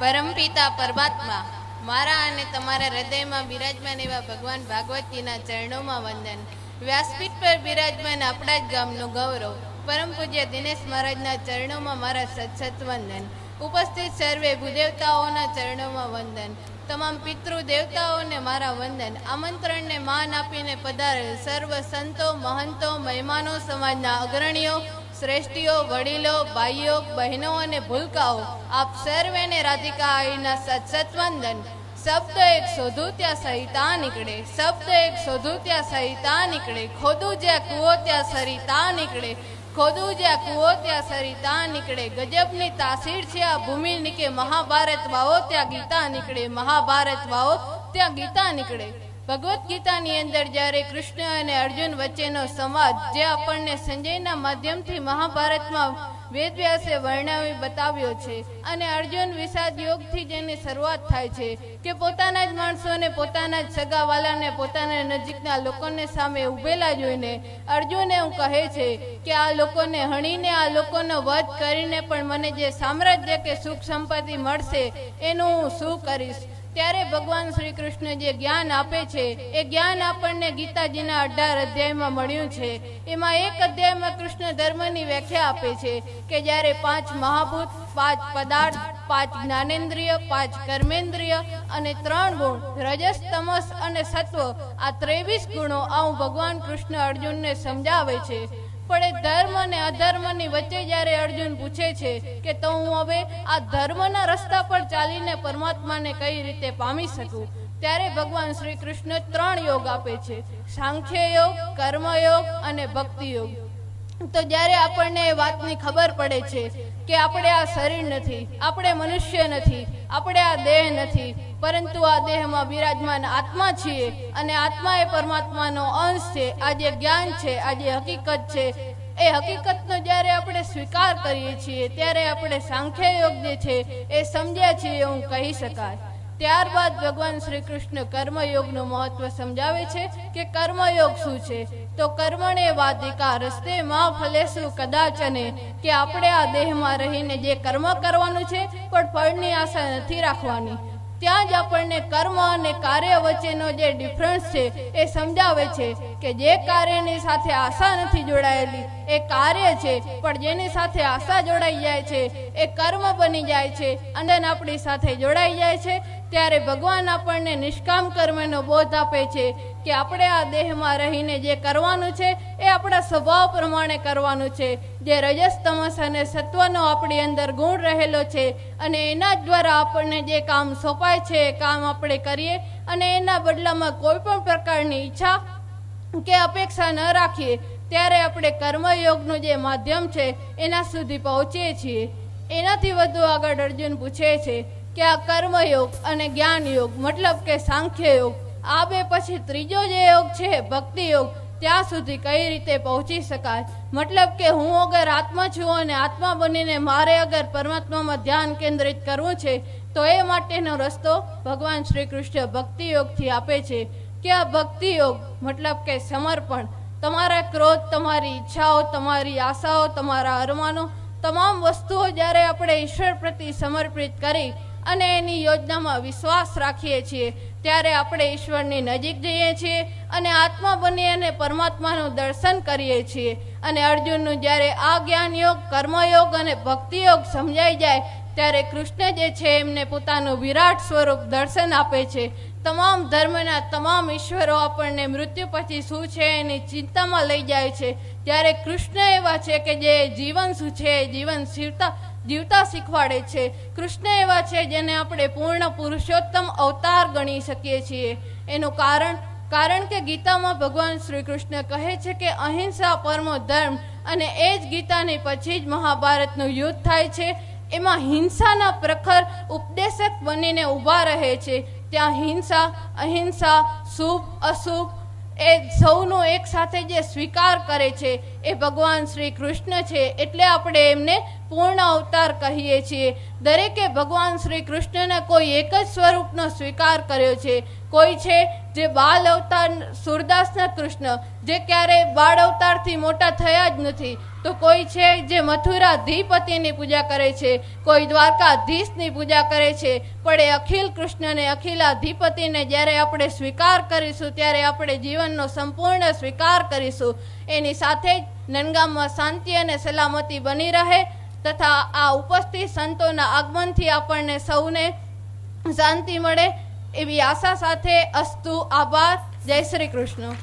પરમપિતા પરમાત્મા, મારા અને તમારા હૃદયમાં બિરાજમાન એવા ભગવાન ભાગવતજીના ચરણોમાં વંદન. વ્યાસપીઠ પર બિરાજમાન આપણા જ ગામનું ગૌરવ. પરમ પૂજ્ય દિનેશ મહારાજના ચરણોમાં મારા સત્સત વંદન. ઉપસ્થિત સર્વે ભૂદેવતાઓના ચરણોમાં વંદન. તમામ પિતૃ દેવતાઓને મારા વંદન. આમંત્રણને માન આપીને પધારેલ સર્વ સંતો, મહંતો, મહેમાનો, સમાજના અગ્રણીઓ શ્રેષ્ઠીઓ, વડીલો, ભાઈઓ, બહેનો અને ભૂલકાઓ, આપ સર્વેને રાધિકા આઈના સત્સત વંદન શબ્દ એક શોધું ત્યાં સહિતા નીકળે, શબ્દ એક શોધું ત્યાં સહિતા નીકળે, ખોદું જ્યાં કૂવો ત્યાં સરિતા નીકળે, ખોદું જ્યાં કૂવો ત્યાં સરિતા નીકળે, ગજબની તાસીર છે આ ભૂમિ નીકળે મહાભારત વાવો ત્યાં ગીતા નીકળે, મહાભારત વાવો ત્યાં ગીતા નીકળે. ભગવદ્ ગીતાની અંદર જ્યારે કૃષ્ણ અને અર્જુન વચ્ચેનો સંવાદ, જે આપણને સંજયના માધ્યમથી મહાભારતમાં વેદવ્યાસે વર્ણવી બતાવ્યો છે અને અર્જુન વિષાદ યોગથી જેની શરૂઆત થાય છે કે પોતાના જ માણસોને, પોતાના જ સગાવાલાને, પોતાના નજીકના લોકોને સામે ઉભેલા જોઈને અર્જુન એવું કહે છે કે આ લોકોને હણીને, આ લોકોનો વધ કરીને પણ મને જે સામ્રાજ્ય કે સુખ સંપત્તિ મળશે, એનું હું શું કરીશ? ત્યારે ભગવાન શ્રી કૃષ્ણ જે જ્ઞાન આપે છે, એ જ્ઞાન આપણને ગીતાજીના અઢાર અધ્યાયમાં મળ્યું છે. એમાં એક અધ્યાયમાં કૃષ્ણ ધર્મની વ્યાખ્યા આપે છે કે જ્યારે પાંચ મહાભૂત, પાંચ પદાર્થ, પાંચ જ્ઞાનેન્દ્રિય, પાંચ કર્મેન્દ્રિય અને ત્રણ ગુણ, રજસ, તમસ અને સત્વ, આ ત્રેવીસ ગુણો આવું ભગવાન કૃષ્ણ અર્જુનને સમજાવે છે. પણ એ ધર્મ અને અધર્મની વચ્ચે જ્યારે અર્જુન પૂછે છે કે તો હું હવે આ ધર્મના રસ્તા પર ચાલીને પરમાત્માને કઈ રીતે પામી શકું? ત્યારે ભગવાન શ્રી કૃષ્ણ ત્રણ યોગ આપે છે. સાંખ્ય યોગ કર્મયોગ અને ભક્તિ યોગ તો જ્યારે આપણને એ વાતની ખબર પડે છે કે આપણે આ શરીર નથી, આપણે મનુષ્ય નથી, આપણે આ દેહ નથી, પરંતુ આ દેહમાં બિરાજમાન આત્મા છીએ અને આત્મા એ પરમાત્માનો અંશ છે, આ જે જ્ઞાન છે, આ જે હકીકત છે, એ હકીકતનો જ્યારે આપણે સ્વીકાર કરીએ છીએ, ત્યારે આપણે સાંખ્ય યોગ જે છે, એ સમજ્યા છીએ એવું કહી શકાય. ત્યારબાદ ભગવાન શ્રી કૃષ્ણ કર્મયોગનું મહત્વ સમજાવે છે કે કર્મયોગ શું છે? તો કર્મણે વાદિકા રસ્તે માં ફલેશું કદાચને કે આપણે આ દેહમાં રહીને જે કર્મ કરવાનું છે, પણ ફળની આશા નથી રાખવાની. ત્યાં જ આપણને કર્મ અને કાર્ય વચ્ચેનો જે ડિફરન્સ છે, એ સમજાવે છે કે જે કાર્યની સાથે આશા નથી જોડાયેલી, એ કાર્ય છે, પણ જેની સાથે આશા જોડાઈ જાય છે, એ કર્મ બની જાય છે અને આપણી સાથે જોડાઈ જાય છે ત્યારે ભગવાન આપણને નિષ્કામ કર્મનો બોધ આપે છે કે આપણે આ દેહમાં રહીને જે કરવાનું છે, એ આપણા સ્વભાવ પ્રમાણે કરવાનું છે. જે રજસ, તમસ અને સત્વનો આપણી અંદર ગુણ રહેલો છે અને એના દ્વારા આપણને જે કામ સોંપાય છે, એ કામ આપણે કરીએ અને એના બદલામાં કોઈ પણ પ્રકારની ઈચ્છા કે અપેક્ષા ન રાખીએ, ત્યારે આપણે કર્મયોગનું જે માધ્યમ છે, એના સુધી પહોંચીએ છીએ. એનાથી વધુ આગળ અર્જુન પૂછે છે કે આ કર્મયોગ અને જ્ઞાન યોગ મતલબ કે સાંખ્ય યોગ આ બે પછી ત્રીજો જે યોગ છે ભક્તિ યોગ ત્યાં સુધી કઈ રીતે પહોંચી શકાય? મતલબ કે હું અગર આત્મા છું અને આત્મા બનીને મારે અગર પરમાત્મામાં ધ્યાન કેન્દ્રિત કરવું છે, તો એ માટેનો રસ્તો ભગવાન શ્રી કૃષ્ણ ભક્તિ યોગથી આપે છે. કે આ ભક્તિ યોગ મતલબ કે સમર્પણ, તમારા ક્રોધ, તમારી ઈચ્છાઓ, તમારી આશાઓ, તમારા અરમાનો, તમામ વસ્તુઓ જ્યારે આપણે ઈશ્વર પ્રતિ સમર્પિત કરી અને એની યોજનામાં વિશ્વાસ રાખીએ છીએ. ત્યારે આપણે ઈશ્વરની નજીક જઈએ છીએ અને આત્મા બની અને પરમાત્માનું દર્શન કરીએ છીએ. અને અર્જુનનું જ્યારે આ જ્ઞાન યોગ કર્મયોગ અને ભક્તિ યોગ સમજાઈ જાય ત્યારે કૃષ્ણ જે છે એમને પોતાનું વિરાટ સ્વરૂપ દર્શન આપે છે. તમામ ધર્મના તમામ ઈશ્વરો આપણને મૃત્યુ પછી શું છે એની ચિંતામાં લઈ જાય છે. ત્યારે કૃષ્ણ એવા છે કે જે જીવન શું છે જીવન શીવતા જીવતા શીખવાડે છે. કૃષ્ણ એવા છે જેને આપણે પૂર્ણ પુરુષોત્તમ અવતાર ગણી શકીએ છીએ. એનું કારણ કારણ કે ગીતામાં ભગવાન શ્રી કૃષ્ણ કહે છે કે અહિંસા પરમો ધર્મ અને એ જ ગીતાની પછી જ મહાભારતનું યુદ્ધ થાય છે. એમાં હિંસાના પ્રખર ઉપદેશક બનીને ઊભા રહે છે. ત્યાં હિંસા, અહિંસા, શુભ, અશુભ એ સૌનો એક સાથે જે સ્વીકાર કરે છે, એ ભગવાન શ્રી કૃષ્ણ છે એટલે આપણે એમને પૂર્ણ અવતાર કહીએ છીએ. દરેકે ભગવાન શ્રી કૃષ્ણના કોઈ એક જ સ્વરૂપનો સ્વીકાર કર્યો છે. કોઈ છે જે બાલ અવતાર સુરદાસના કૃષ્ણ, જે ક્યારેય બાળ અવતારથી મોટા થયા જ નથી. તો કોઈ છે જે મથુરા ધીપતિની પૂજા કરે છે, કોઈ દ્વારકાધીશની પૂજા કરે છે, પણ એ અખિલ કૃષ્ણને, અખિલાધિપતિને જ્યારે આપણે સ્વીકાર કરીશું, ત્યારે આપણે જીવનનો સંપૂર્ણ સ્વીકાર કરીશું. એની સાથે જ નનગામમાં શાંતિ અને સલામતી બની રહે તથા આ ઉપસ્થિત સંતોના આગમનથી આપણને સૌને શાંતિ મળે એવી આશા સાથે અસ્તુ આભાર. જય શ્રી કૃષ્ણ.